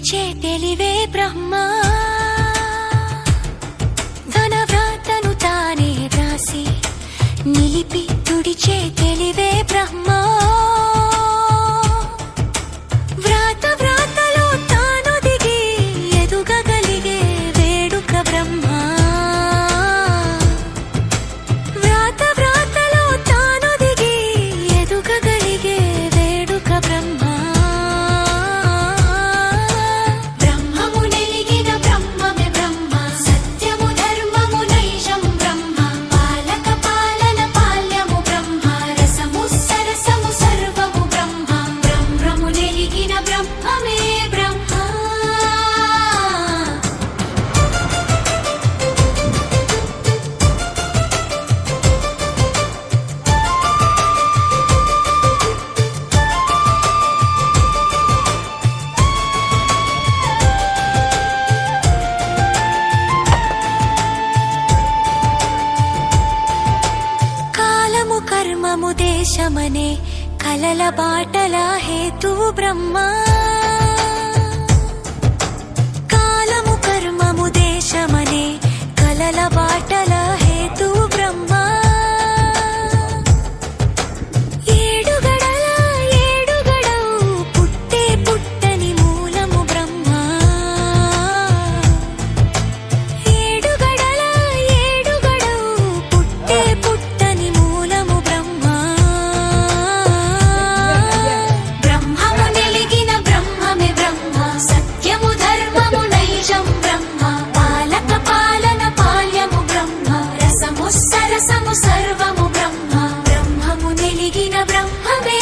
పిలిచే తెలివే బ్రహ్మ. ధనవ్రాతను తానే వ్రాసి నిలిపి తుడిచే తెలివే దేశమనే కలల బాటల హేతు బ్రహ్మా. సరసము సర్వము బ్రహ్మ. బ్రహ్మము నిలిగిన బ్రహ్మమే.